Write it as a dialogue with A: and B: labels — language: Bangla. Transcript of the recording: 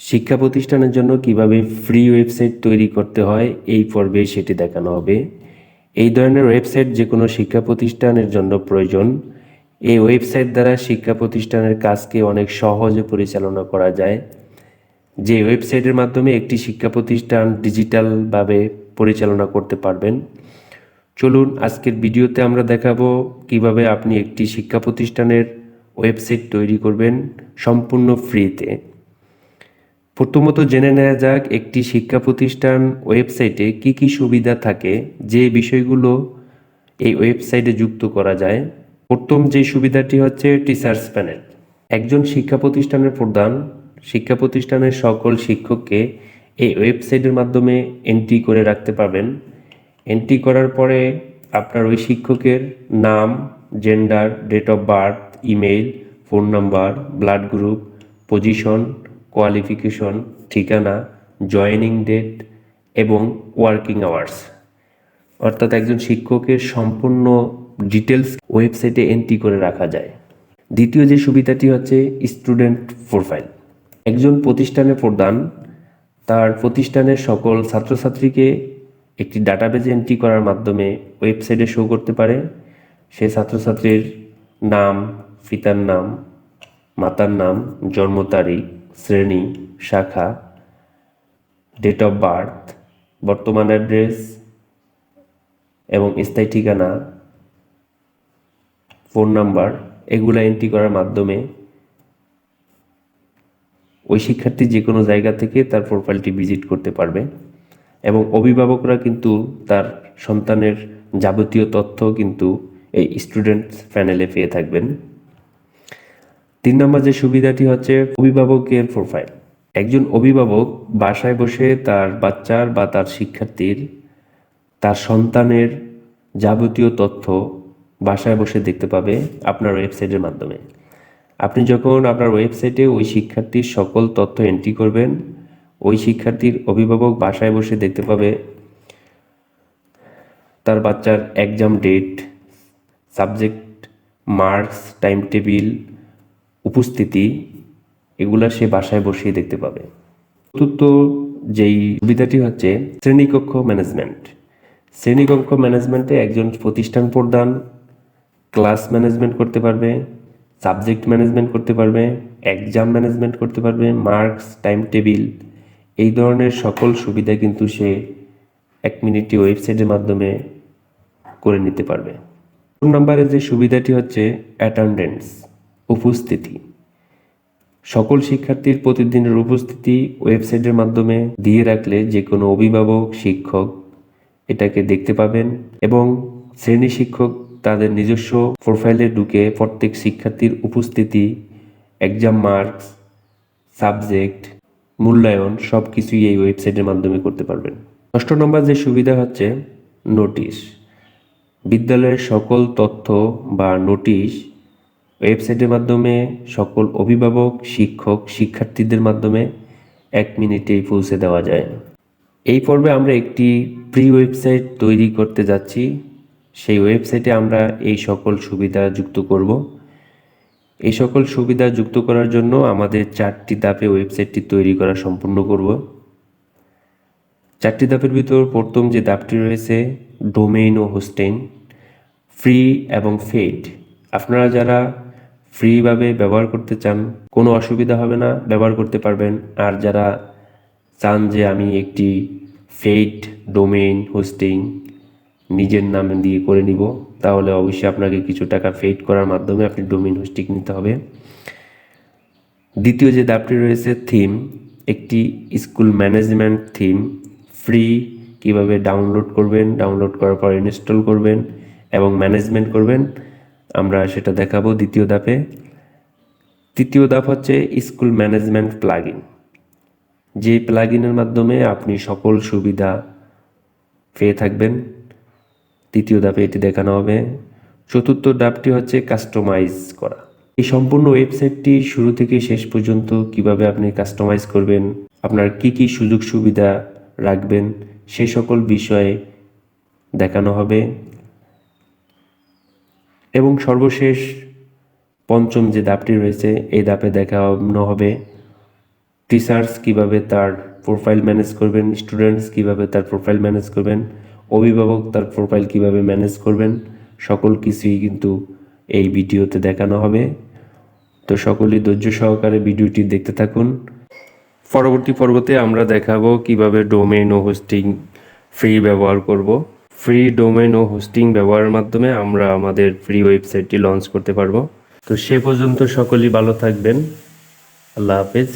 A: শিক্ষা প্রতিষ্ঠানের জন্য কীভাবে ফ্রি ওয়েবসাইট তৈরি করতে হয়, এই পর্বে সেটি দেখানো হবে। এই ধরনের ওয়েবসাইট যে কোনো শিক্ষা প্রতিষ্ঠানের জন্য প্রয়োজন। এই ওয়েবসাইট দ্বারা শিক্ষা প্রতিষ্ঠানের কাজকে অনেক সহজে পরিচালনা করা যায়। যে ওয়েবসাইটের মাধ্যমে একটি শিক্ষা প্রতিষ্ঠান ডিজিটালভাবে পরিচালনা করতে পারবেন। চলুন আজকের ভিডিওতে আমরা দেখাবো কীভাবে আপনি একটি শিক্ষা প্রতিষ্ঠানের ওয়েবসাইট তৈরি করবেন সম্পূর্ণ ফ্রিতে প্রথমত জেনে নেওয়া যাক একটি শিক্ষা প্রতিষ্ঠান ওয়েবসাইটে কি কি সুবিধা থাকে, যে বিষয়গুলো এই ওয়েবসাইটে যুক্ত করা যায়। প্রথম যে সুবিধাটি হচ্ছে টিচার্স প্যানেল। একজন শিক্ষা প্রতিষ্ঠানের প্রধান, শিক্ষা প্রতিষ্ঠানের সকল শিক্ষককে এই ওয়েবসাইটের মাধ্যমে এন্ট্রি করে রাখতে পারবেন। এন্ট্রি করার পরে আপনার ওই শিক্ষকের নাম gender date of birth email phone number blood group position qualification ঠিকানা জয়েনিং ডেট এবং ওয়ার্কিং আওয়ার্স অর্থাৎ একজন শিক্ষকের সম্পূর্ণ ডিটেলস ওয়েবসাইটে এন্ট্রি করে রাখা যায়। দ্বিতীয় যে সুবিধাটি হচ্ছে স্টুডেন্ট প্রোফাইল একজন প্রতিষ্ঠানের প্রধান, তার প্রতিষ্ঠানের সকল ছাত্রছাত্রীকে একটি ডাটাবেজে এন্ট্রি করার মাধ্যমে ওয়েবসাইটে শো করতে পারে। সে ছাত্রছাত্রীর নাম, পিতার নাম, মাতার নাম, জন্ম তারিখ শ্রেণি, শাখা ডেট অফ বার্থ বর্তমান অ্যাড্রেস এবং স্থায়ী ঠিকানা ফোন নাম্বার এগুলো এন্ট্রি করার মাধ্যমে ওই শিক্ষার্থী যে কোনো জায়গা থেকে তার প্রোফাইলটি ভিজিট করতে পারবে এবং অভিভাবকরা কিন্তু তার সন্তানের যাবতীয় তথ্য কিন্তু এই স্টুডেন্ট প্যানেলে পেয়ে থাকবেন। তিন নম্বর যে সুবিধাটি হচ্ছে অভিভাবকের প্রোফাইল একজন অভিভাবক বাসায় বসে তার বাচ্চার বা তার শিক্ষার্থীর, তার সন্তানের যাবতীয় তথ্য বাসায় বসে দেখতে পাবে আপনার ওয়েবসাইটের মাধ্যমে। আপনি যখন আপনার ওয়েবসাইটে ওই শিক্ষার্থীর সকল তথ্য এন্ট্রি করবেন, ওই শিক্ষার্থীর অভিভাবক বাসায় বসে দেখতে পাবে তার বাচ্চার exam date subject marks time table উপস্থিতি, এগুলা সে বাসায় বসেই দেখতে পাবে। চতুর্থ যেই সুবিধাটি হচ্ছে শ্রেণীকক্ষ ম্যানেজমেন্ট। শ্রেণীকক্ষ ম্যানেজমেন্টে একজন প্রতিষ্ঠান প্রধান, ক্লাস ম্যানেজমেন্ট করতে পারবে, সাবজেক্ট ম্যানেজমেন্ট করতে পারবে, এক্সাম ম্যানেজমেন্ট করতে পারবে, মার্কস, টাইম টেবিল, এই ধরনের সকল সুবিধা কিন্তু সে এক মিনিটটি ওয়েবসাইটের মাধ্যমে করে নিতে পারবে। ফোন নাম্বারের যে সুবিধাটি হচ্ছে অ্যাটেন্ডেন্স উপস্থিতি। সকল শিক্ষার্থীর প্রতিদিনের উপস্থিতি ওয়েবসাইটের মাধ্যমে দিয়ে রাখলে যে কোনো অভিভাবক, শিক্ষক এটাকে দেখতে পাবেন এবং শ্রেণি শিক্ষক তাদের নিজস্ব প্রোফাইলে ঢুকে প্রত্যেক শিক্ষার্থীর উপস্থিতি এক্সাম মার্কস সাবজেক্ট মূল্যায়ন সব কিছুই এই ওয়েবসাইটের মাধ্যমে করতে পারবেন। ষষ্ঠ নম্বর যে সুবিধা হচ্ছে নোটিশ বিদ্যালয়ের সকল তথ্য বা নোটিশ ওয়েবসাইটের মাধ্যমে সকল অভিভাবক, শিক্ষক, শিক্ষার্থীদের মাধ্যমে এক মিনিটেই পৌঁছে দেওয়া যায়। এই পর্বে আমরা একটি প্রি ওয়েবসাইট তৈরি করতে যাচ্ছি। সেই ওয়েবসাইটে আমরা এই সকল সুবিধা যুক্ত করব। এই সকল সুবিধা যুক্ত করার জন্য আমাদের চারটি ধাপে ওয়েবসাইটটি তৈরি করা সম্পূর্ণ করব। চারটি ধাপের ভিতর প্রথম যে ধাপটি রয়েছে ডোমেইন ও হোস্টেন ফ্রি এবং ফেড আপনারা যারা ফ্রিভাবে ব্যবহার করতে চান, কোনো অসুবিধা হবে না, ব্যবহার করতে পারবেন। আর যারা চান যে আমি একটি ফেড ডোমেইন হোস্টিং নিজের নামে দিয়ে করে নিব, তাহলে অবশ্যই আপনাকে কিছু টাকা ফেড করার মাধ্যমে আপনি ডোমেইন হোস্টিং নিতে হবে। দ্বিতীয় যে ধাপটি রয়েছে থিম একটি স্কুল ম্যানেজমেন্ট থিম ফ্রি কীভাবে ডাউনলোড করবেন ডাউনলোড করার পর ইনস্টল করবেন এবং ম্যানেজমেন্ট করবেন। আমরা সেটা দেখাবো দ্বিতীয় ধাপে। তৃতীয় ধাপ হচ্ছে স্কুল ম্যানেজমেন্ট প্লাগইন। যে প্লাগইনের মাধ্যমে আপনি সকল সুবিধা পেয়ে থাকবেন। তৃতীয় ধাপে এটি দেখানো হবে। চতুর্থ ধাপটি হচ্ছে কাস্টমাইজ করা। এই সম্পূর্ণ ওয়েবসাইটটি শুরু থেকে শেষ পর্যন্ত কীভাবে আপনি কাস্টমাইজ করবেন, আপনার কি কি সুযোগ সুবিধা রাখবেন, সে সকল বিষয়ে দেখানো হবে। এবং সর্বশেষ পঞ্চম যে ধাপটি রয়েছে, এই ধাপে দেখানো হবে টিচার্স কীভাবে তার প্রোফাইল ম্যানেজ করবেন স্টুডেন্টস কীভাবে তার প্রোফাইল ম্যানেজ করবেন, অভিভাবক তার প্রোফাইল কীভাবে ম্যানেজ করবেন, সকল কিছুই কিন্তু এই ভিডিওতে দেখানো হবে। তো সকলেই ধৈর্য সহকারে ভিডিওটি দেখতে থাকুন। পরবর্তী পর্বতে আমরা দেখাবো কীভাবে ডোমেইন ও হোস্টিং ফ্রি ব্যবহার করব। ফ্রি ডোমেন ও হোস্টিং ব্যবহারের মাধ্যমে আমরা আমাদের ফ্রি ওয়েবসাইটটি লঞ্চ করতে পারব। তো সে পর্যন্ত সকলেই ভালো থাকবেন। আল্লাহ হাফেজ।